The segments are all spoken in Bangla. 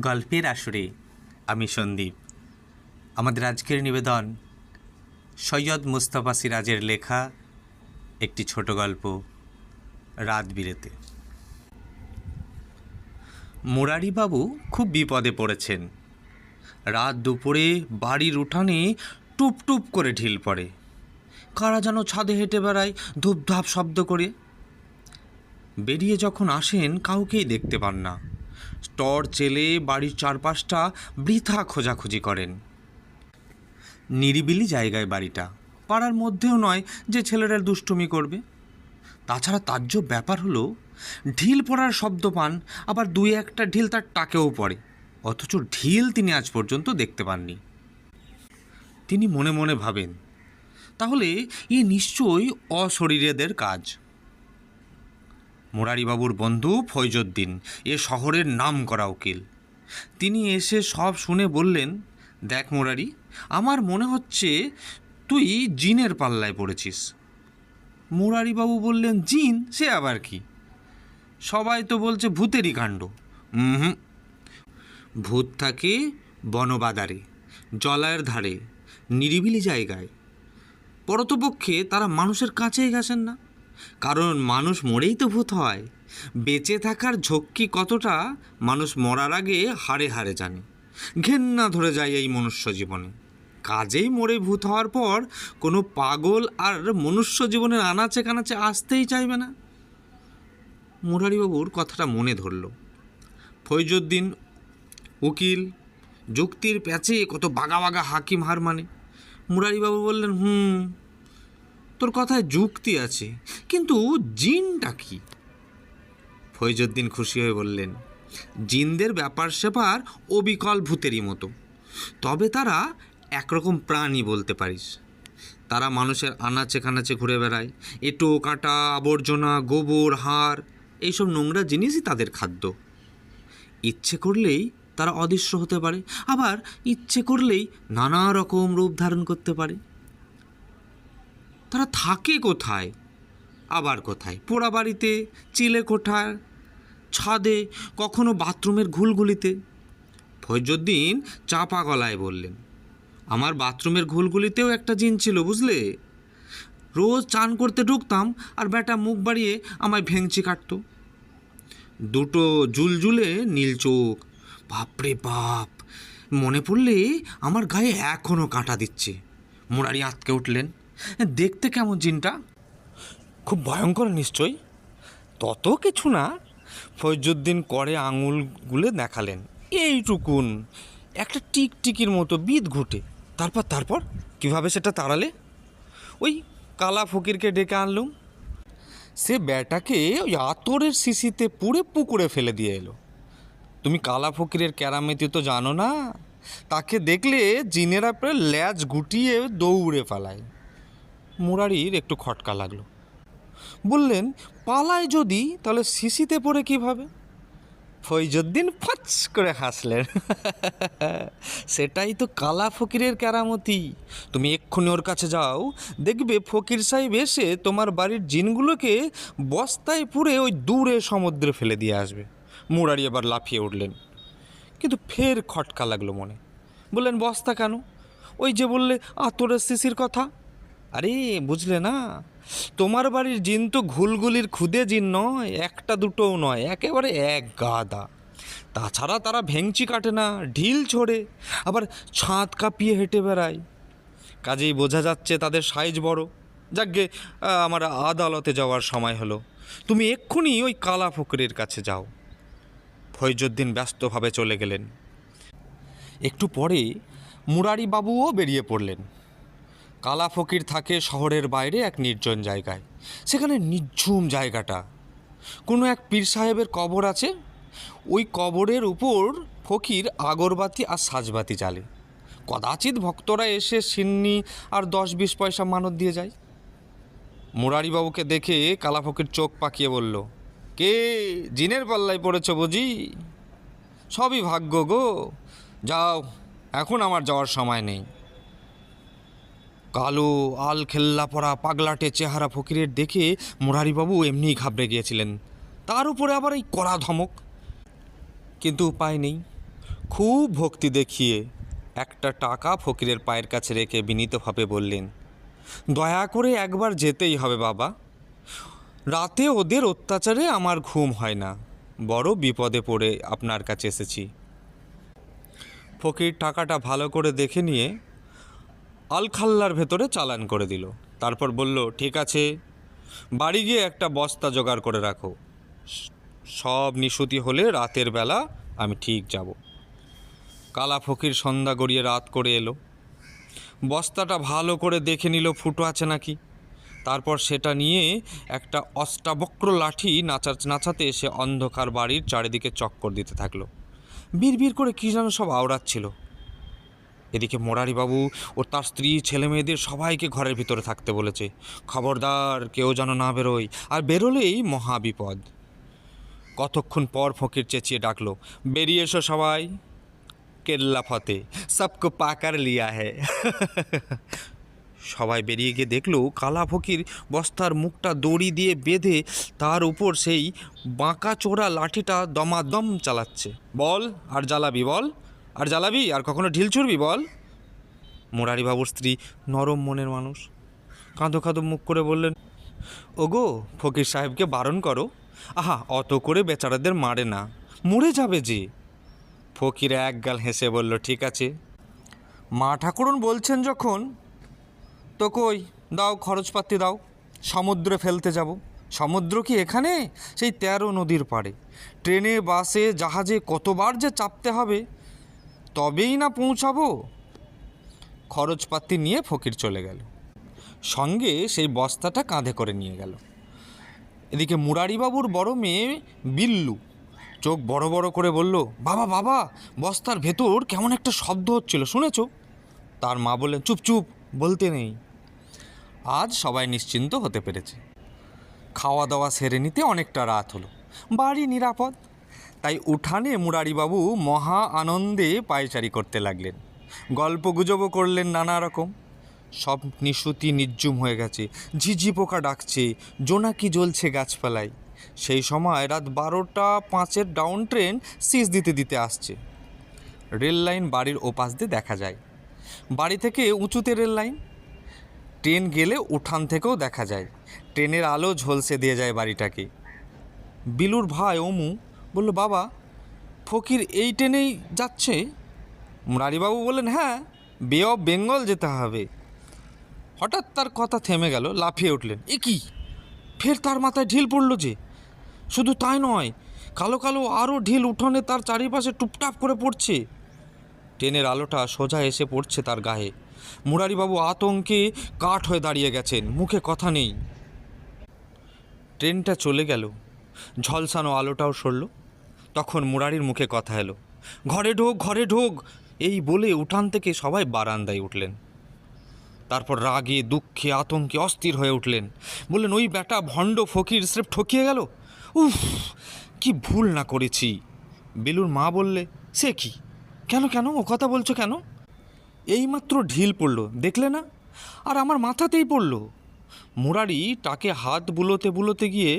গল্পের আসরে আমি সন্দীপ। আমাদের আজকের নিবেদন সৈয়দ মুস্তাফা সিরাজের লেখা একটি ছোট গল্প, রাত বিরেতে। মুরারিবাবু খুব বিপদে পড়েছেন। রাত দুপুরে বাড়ির উঠানে টুপ টুপ করে ঢিল পড়ে। কারা যেন ছাদে হেঁটে বেড়ায় ধূপধাপ শব্দ করে। বেরিয়ে যখন আসেন, কাউকেই দেখতে পান না। টর চেলে বাড়ির চারপাশটা বৃথা খোঁজাখুঁজি করেন। নিরিবিলি জায়গায় বাড়িটা। পাড়ার মধ্যেও নয় যে ছেলেরা দুষ্টুমি করবে। তাছাড়া তাজ্জব ব্যাপার হলো, ঢিল পড়ার শব্দ পান, আবার দুই একটা ঢিল তার টাকেও পড়ে। অথচ ঢিল তিনি আজ পর্যন্ত দেখতে পাননি। তিনি মনে মনে ভাবেন, তাহলে এ নিশ্চয়ই অশরীরেদের কাজ। মুরারিবাবুর বন্ধু ফৈজুদ্দিন, এ শহরের নাম করা উকিল। তিনি এসে সব শুনে বললেন, দেখ মুরারি, আমার মনে হচ্ছে তুই জিনের পাল্লায় পড়েছিস। মুরারিবাবু বললেন, জিন? সে আবার কি? সবাই তো বলছে, ভূতেরই কাণ্ড। হুম। ভূত থাকে বনবাদারে, জলায়ের ধারে, নিরিবিলি জায়গায়। পরতপক্ষে তারা মানুষের কাছেই গেছেন না। কারণ মানুষ মরেই তো ভূত হয়। বেঁচে থাকার ঝক্কি কতটা, মানুষ মরার আগে হারে হারে জানে। ঘেন্না ধরে যায় এই মনুষ্য জীবনে। কাজেই মরে ভূত হওয়ার পর কোনো পাগল আর মনুষ্য জীবনের আনাচে কানাচে আসতেই চাইবে না। মুরারিবাবুর কথাটা মনে ধরল। ফৈজুদ্দিন, উকিল, যুক্তির প্যাচে কত বাগা বাগা হাকিম হার মানে। মুরারিবাবু বললেন, হুম তোর কথায় যুক্তি আছে, কিন্তু জিনটা কি? ফৈজুদ্দিন খুশি হয়ে বললেন, জিনদের ব্যাপার সেপার অবিকল ভূতেরই মতো। তবে তারা একরকম প্রাণী বলতে পারিস। তারা মানুষের আনাচে কানাচে ঘুরে বেড়ায় এটো কাঁটা আবর্জনা, গোবর, হাড়, এইসব নোংরা জিনিসই তাদের খাদ্য। ইচ্ছে করলেই তারা অদৃশ্য হতে পারে, আবার ইচ্ছে করলেই নানা রকম রূপ ধারণ করতে পারে। তারা থাকে কোথায়? আবার কোথায়? পোড়া বাড়িতে, চিলে কোঠার, ছাদে, কখনো বাথরুমের ঘুলগুলিতে? ফৈজুদ্দিন চাপা গলায় বললেন, আমার বাথরুমের ঘুলগুলিতেও একটা জিন ছিল, বুঝলে? রোজ চান করতে ঢুকতাম আর বেটা মুখ বাড়িয়ে আমায় ভেঙচি কাটতো। দুটো জুলজুলে নীল চোখ। বাপরে বাপ! মনে পড়লে আমার গায়ে এখনও কাঁটা দিচ্ছে। মুরারি আঁতকে উঠলেন। দেখতে কেমন জিনটা? খুব ভয়ঙ্কর নিশ্চয়ই। তত কিছু না, ফৈজুদ্দিন করে আঙুল গুলে দেখালেন। এইটুকুন, একটা টিকটিকির মতো বিদ ঘুটে। তারপর তারপর, কীভাবে সেটা তাড়ালে? ওই কালা ফকিরকে ডেকে আনলুম। সে ব্যাটাকে ওই আতরের শিশিতে পুড়ে পুকুরে ফেলে দিয়ে এলো। তুমি কালা ফকিরের ক্যারামেতি তো জানো না? তাকে দেখলে জিনেরা প্রায় ল্যাজ গুটিয়ে দৌড়ে পালায়। মুরারির একটু খটকা লাগল। বললেন, পালায় যদি, তাহলে শিশিতে পড়ে কীভাবে? ফৈজুদ্দিন ফাচ করে হাসলেন। সেটাই তো কালা ফকিরের কেরামতি। তুমি এক্ষুনি ওর কাছে যাও, দেখবে ফকির সাহেব এসে তোমার বাড়ির জিনগুলোকে বস্তায় পুরে ওই দূরে সমুদ্রে ফেলে দিয়ে আসবে। মুরারি আবার লাফিয়ে উঠলেন। কিন্তু ফের খটকা লাগল মনে। বললেন, বস্তা কেন? ওই যে বললে, আতরের শিশির কথা। আরে বুঝলে না, তোমার বাড়ির জিন তো ঘুলগুলির খুদে জিন নয়, একটা দুটোও নয়, একেবারে এক গাদা। তাছাড়া তারা ভেংচি কাটে না, ঢিল ছোড়ে, আবার ছাদ কাঁপিয়ে হেঁটে বেড়ায়। কাজেই বোঝা যাচ্ছে তাদের সাইজ বড়। যাকগে আমার আদালতে যাওয়ার সময় হলো। তুমি এক্ষুনি ওই কালা ফকরের কাছে যাও। ফৈজুদ্দিন ব্যস্তভাবে চলে গেলেন। একটু পরে মুরারি বাবুও বেরিয়ে পড়লেন। কালা ফকির থাকে শহরের বাইরে এক নির্জন জায়গায়। সেখানে নিঝুম জায়গাটা। কোনো এক পীর সাহেবের কবর আছে। ওই কবরের উপর ফকির আগরবাতি আর সাজবাতি জ্বালে। কদাচিৎ ভক্তরা এসে সিন্নি আর দশ বিশ পয়সা মানত দিয়ে যায়। মুরারিবাবুকে দেখে কালা ফকির চোখ পাকিয়ে বলল, কে? জিনের পাল্লায় পড়েছ বুঝি? সবই ভাগ্য গো। যাও, এখন আমার যাওয়ার সময় নেই। কালো, আল খেল্লা পরা পাগলাটে চেহারা ফকিরের দেখে মুরারিবাবু এমনিই ঘাবড়ে গিয়েছিলেন। তার উপরে আবার এই কড়া ধমক। কিন্তু উপায় নেই। খুব ভক্তি দেখিয়ে একটা টাকা ফকিরের পায়ের কাছে রেখে বিনীতভাবে বললেন, দয়া করে একবার যেতেই হবে বাবা। রাতে ওদের অত্যাচারে আমার ঘুম হয় না। বড় বিপদে পড়ে আপনার কাছে এসেছি। ফকির টাকাটা ভালো করে দেখে নিয়ে আলখাল্লার ভেতরে চালান করে দিল। তারপর বলল, ঠিক আছে, বাড়ি গিয়ে একটা বস্তা জোগাড় করে রাখো। সব নিশুতি হলে রাতের বেলা আমি ঠিক যাব কালা ফকির সন্ধ্যা গড়িয়ে রাত করে এলো। বস্তাটা ভালো করে দেখে নিল, ফুটো আছে নাকি তারপর সেটা নিয়ে একটা অষ্টাবক্র লাঠি নাচা নাচাতে এসে অন্ধকার বাড়ির চারিদিকে চক্কর দিতে থাকল। বিড় করে কী যেন সব আওড়াচ্ছিল। এদিকে মোরারিবাবু ও তার স্ত্রী ছেলে মেয়েদের সবাইকে ঘরের ভিতরে থাকতে বলেছে। খবরদার, কেউ যেন না বেরোয়, আর বেরোলেই মহা বিপদ। কতক্ষণ পর ফকির চেঁচিয়ে ডাকলো, বেরিয়ে এসো সবাই, কেল্লা ফতে, সবকো পাকার লিয়া হ্যায়। সবাই বেরিয়ে গিয়ে দেখল, কালা ফকির বস্তার মুখটা দড়ি দিয়ে বেঁধে তার উপর সেই বাঁকা চোরা লাঠিটা দমাদম চালাচ্ছে। বল, আর জ্বালাবি বল? আর জ্বালাবি? আর কখনো ঢিল ছুড়বি বল? মুরারিবাবুর স্ত্রী নরম মনের মানুষ। কাঁদো কাঁদো মুখ করে বললেন, ওগো, ফকির সাহেবকে বারণ করো। আহা, অত করে বেচারাদের মারে না। মরে যাবে যে। ফকির এক গাল হেসে বলল, ঠিক আছে। মা ঠাকুরন বলছেন যখন, তো কই, দাও খরচপাতি দাও। সমুদ্রে ফেলতে যাব। সমুদ্র কি এখানে? সেই তেরো নদীর পাড়ে। ট্রেনে, বাসে, জাহাজে কতবার যে চাপতে হবে। তবেই না পৌঁছাবো? খরচপাতি নিয়ে ফকির চলে গেল। সঙ্গে সেই বস্তাটা কাঁধে করে নিয়ে গেল। এদিকে মুরারিবাবুর বড় মেয়ে বিল্লু চোখ বড় বড় করে বলল, বাবা বাবা, বস্তার ভেতর কেমন একটা শব্দ হচ্ছিল, শুনেছো? তার মা বললেন, চুপ চুপ, বলতে নেই। আজ সবাই নিশ্চিন্ত হতে পেরেছে। খাওয়া দাওয়া সেরে নিতে অনেকটা রাত হলো। বাড়ি নিরাপদ। তাই উঠানে মুরারিবাবু মহা আনন্দে পায়চারি করতে লাগলেন। গল্প গুজবও করলেন নানা রকম। সব নিশুতি নির্জুম হয়ে গেছে। ঝিঝি পোকা ডাকছে, জোনাকি জ্বলছে গাছপালায়। সেই সময় রাত বারোটা পাঁচের ডাউন ট্রেন সিস দিতে দিতে আসছে। রেল লাইন বাড়ির ওপাশ দিয়ে দেখা যায়। বাড়ি থেকে উঁচুতে রেল লাইন। ট্রেন গেলে উঠান থেকেও দেখা যায়। ট্রেনের আলো ঝলসে দিয়ে যায় বাড়িটাকে। বিলুর ভাই অমু বলল, বাবা, ফকির এই ট্রেনেই যাচ্ছে? মুরারিবাবু বললেন হ্যাঁ বে অফ বেঙ্গল যেতে হবে। হঠাৎ তার কথা থেমে গেল, লাফিয়ে উঠলেন। এ কি? ফের তার মাথায় ঢিল পড়ল যে? শুধু তাই নয়, কালো কালো আরও ঢিল উঠোনে তার চারিপাশে টুপটাপ করে পড়ছে। ট্রেনের আলোটা সোজা এসে পড়ছে তার গায়ে। মুরারিবাবু আতঙ্কে কাঠ হয়ে দাঁড়িয়ে গেছেন, মুখে কথা নেই। ট্রেনটা চলে গেল। ঝলসানো আলোটাও সরল। তখন মুরারির মুখে কথা এলো, ঘরে ঢোক ঘরে ঢোক। এই বলে উঠান থেকে সবাই বারান্দায় উঠলেন। তারপর রাগে, দুঃখে, আতঙ্কে অস্থির হয়ে উঠলেন। বললেন, ওই ব্যাটা ভণ্ড ফকির স্রেফ ঠকিয়ে গেল? উফ, কি ভুল না করেছি। বেলুর মা বললে, সে কি? কেন কেন? ও কথা বলছো কেন? এইমাত্র ঢিল পড়ল, দেখলে না? আর আমার মাথাতেই পড়ল। মুরারি তাকে হাত বুলোতে বুলোতে গিয়ে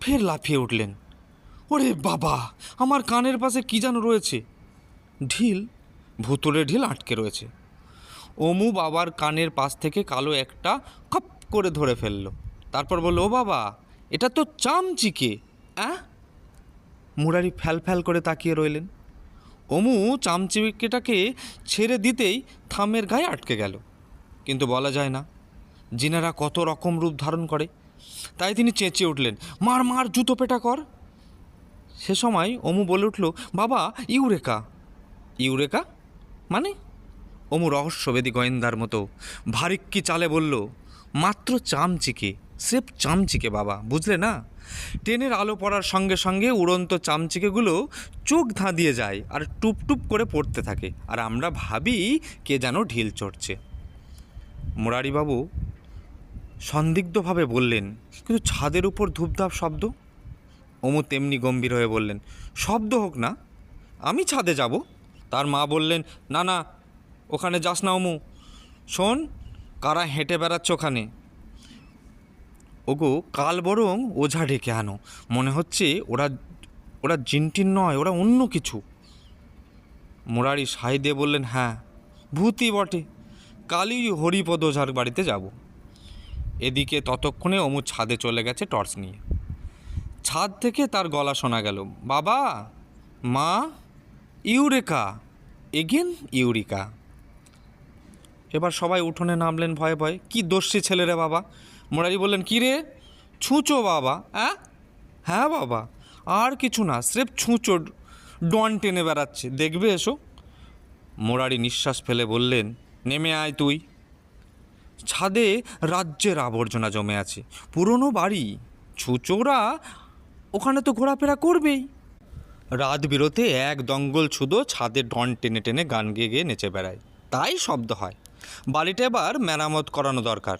ফের লাফিয়ে উঠলেন। ওরে বাবা, আমার কানের পাশে কী যেন রয়েছে? ঢিল ভুতুরে ঢিল আটকে রয়েছে। অমু বাবার কানের পাশ থেকে কালো একটা খপ করে ধরে ফেলল। তারপর বলল, ও বাবা, এটা তো চামচিকে, অ্যাঁ? মুরারি ফ্যাল ফ্যাল করে তাকিয়ে রইলেন। অমু চামচিকেটাকে ছেড়ে দিতেই থামের গায়ে আটকে গেল। কিন্তু বলা যায় না, জিনারা কত রকম রূপ ধারণ করে। তাই তিনি চেঁচিয়ে উঠলেন, মার মার, জুতো পেটা কর। সে সময় অমু বলে উঠল, বাবা, ইউরেকা। ইউরেকা? মানে? অমু রহস্যবেদী গোয়েন্দার মতো ভারিক্কি চালে বলল, মাত্র চামচিকে সেফ চামচিকে বাবা, বুঝলে না? ট্রেনের আলো পড়ার সঙ্গে সঙ্গে উড়ন্ত চামচিকেগুলো চোখ ধাঁধিয়ে যায় আর টুপ টুপ করে পড়তে থাকে, আর আমরা ভাবি কে যেন ঢিল চড়ছে। মুরারিবাবু সন্দিগ্ধভাবে বললেন, কিন্তু ছাদের উপর ধূপধাপ শব্দ? অমু তেমনি গম্ভীর হয়ে বললেন, শব্দ হোক না, আমি ছাদে যাব। তার মা বললেন, না না, ওখানে যাস না অমু। শোন, কারা হেঁটে বেড়াচ্ছে ওখানে। ওগো, কাল বরং ওঝা ডেকে আনো। মনে হচ্ছে ওরা ওরা জিনটিন নয়, ওরা অন্য কিছু। মুরারি সাই দিয়ে বললেন হ্যাঁ ভূতি বটে। কালই হরিপদ ওঝার বাড়িতে যাব। এদিকে ততক্ষণে অমু ছাদে চলে গেছে টর্চ নিয়ে। ছাদ থেকে তার গলা শোনা গেল, বাবা, মা, ইউরেকা, এগেন ইউরিকা। এবার সবাই উঠোনে নামলেন ভয়ে ভয়ে, কি দোষী ছেলে রে বাবা? মোরারি বললেন, কী রে, ছুঁচো বাবা হ্যাঁ হ্যাঁ বাবা, আর কিছু না, স্রেফ ছুঁচো, ডন টেনে বেড়াচ্ছে, দেখবে এসো। মোরারি নিঃশ্বাস ফেলে বললেন, নেমে আয় তুই। ছাদে রাজ্যের আবর্জনা জমে আছে, পুরনো বাড়ি, ছুচোরা ওখানে তো ঘোরাফেরা করবেই। রাত বিরতে এক দঙ্গল ছুদো ছাদে ডন টেনে টেনে গান গেয়ে গিয়ে নেচে বেড়ায়। তাই শব্দ হয়। বাড়িটা এবার মেরামত করানো দরকার।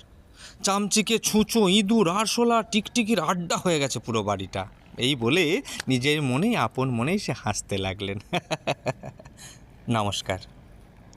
চামচিকে ছুঁচো, ইঁদুর, আরশোলা, টিকটিকির আড্ডা হয়ে গেছে পুরো বাড়িটা। এই বলে নিজের মনেই আপন মনেই সে হাসতে লাগলেন। নমস্কার।